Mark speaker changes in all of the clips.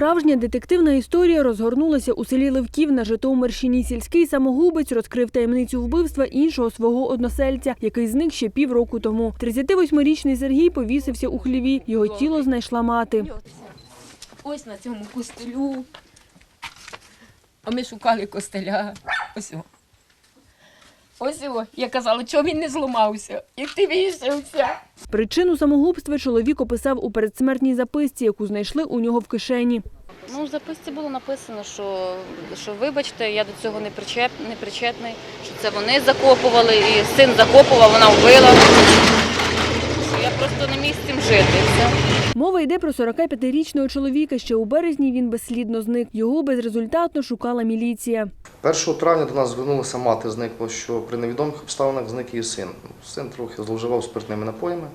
Speaker 1: Справжня детективна історія розгорнулася у селі Левків на Житомирщині. Сільський самогубець розкрив таємницю вбивства іншого свого односельця, який зник ще півроку тому. 38-річний Сергій повісився у хліві. Його тіло знайшла мати.
Speaker 2: Ось на цьому костелю. А ми шукали костеля. Ось. Ось о. Я казала, чого він не зламався, як ти вийшовся.
Speaker 1: Причину самогубства чоловік описав у передсмертній записці, яку знайшли у нього в кишені.
Speaker 3: Ну, в записці було написано, що, що вибачте, я до цього не, причеп, не причетний, що це вони закопували, і син закопував, вона вбила. Що я просто не міг з цим жити. Все.
Speaker 1: Мова йде про 45-річного чоловіка. Ще у березні він безслідно зник. Його безрезультатно шукала міліція.
Speaker 4: 1 травня до нас звернулася мати, зникло, що при невідомих обставинах зник її син. Син трохи зловживав спиртними напоями.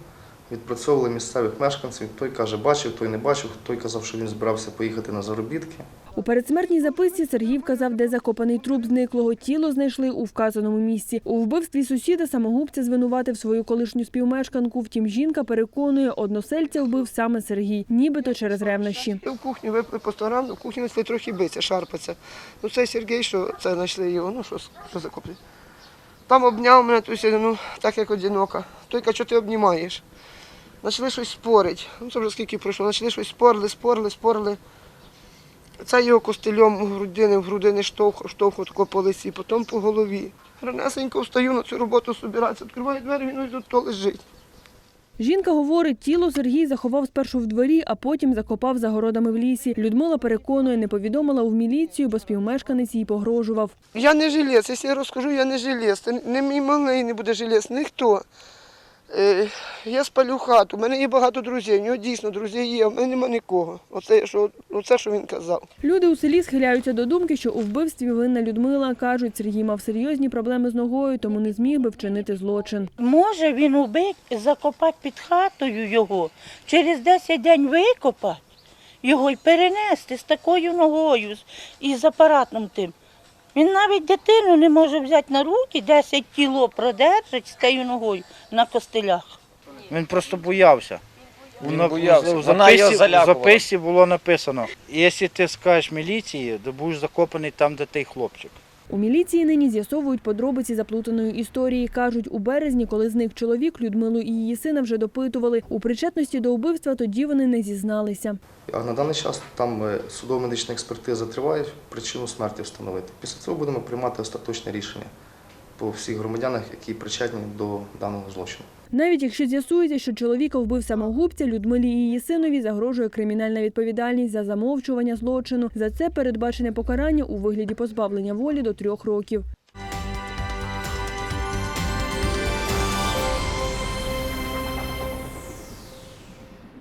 Speaker 4: Відпрацьовували місцевих мешканців. Той каже, бачив, той не бачив, той казав, що він збирався поїхати на заробітки.
Speaker 1: У передсмертній записці Сергій вказав, де закопаний труп зниклого. Тіло знайшли у вказаному місці. У вбивстві сусіда самогубця звинуватив свою колишню співмешканку. Втім, жінка переконує, односельця вбив саме Сергій, нібито через ревнощі.
Speaker 5: В кухню випили по 100 грам, в кухні знайшли трохи биться, шарпаться. Ну цей Сергій, що це знайшли його, ну що, що закоплять. Там обняв мене ту ну, так як одинока. Той що ти обнімаєш. Почали щось спорити. Ну це вже скільки пройшло. Почали щось спорили, спорили, спорили. Це його костелем у грудини, в грудини штовху, штовху тако по лисі, потім по голові. Ранесенько встаю на цю роботу збиратися, відкриваю двері, він ось тут лежить.
Speaker 1: Жінка говорить, тіло Сергій заховав спершу в дворі, а потім закопав за городами в лісі. Людмила переконує, не повідомила в міліцію, бо співмешканець їй погрожував.
Speaker 5: Я не жилець, якщо я розкажу, я не жилець. Не мій малий не буде жилець, ніхто. Е, я спалю хату, у мене є багато друзів, у нього дійсно друзі є, в мене нема нікого. Оце, що, оце, що він казав.
Speaker 1: Люди у селі схиляються до думки, що у вбивстві винна Людмила. Кажуть, Сергій мав серйозні проблеми з ногою, тому не зміг би вчинити злочин.
Speaker 6: Може він убить, закопати під хатою його, через 10 день викопати його і перенести з такою ногою і з апаратом тим. Він навіть дитину не може взяти на руки, 10 кіло продержать з тією ногою на костелях.
Speaker 7: Він просто боявся.
Speaker 8: Він боявся.
Speaker 7: В
Speaker 8: Вона його
Speaker 7: записі, в
Speaker 8: залякувала.
Speaker 7: записі було написано: якщо ти скажеш міліції, то будеш закопаний там, де той хлопчик.
Speaker 1: У міліції нині з'ясовують подробиці заплутаної історії. Кажуть, у березні, коли зник чоловік, Людмилу і її сина вже допитували. У причетності до вбивства тоді вони не зізналися.
Speaker 4: А на даний час там е, судово-медична експертиза триває, причину смерті встановити. Після цього будемо приймати остаточне рішення по всіх громадянах, які причетні до даного злочину.
Speaker 1: Навіть якщо з'ясується, що чоловіка вбив самогубця, Людмилі і її синові загрожує кримінальна відповідальність за замовчування злочину. За це передбачене покарання у вигляді позбавлення волі до трьох років.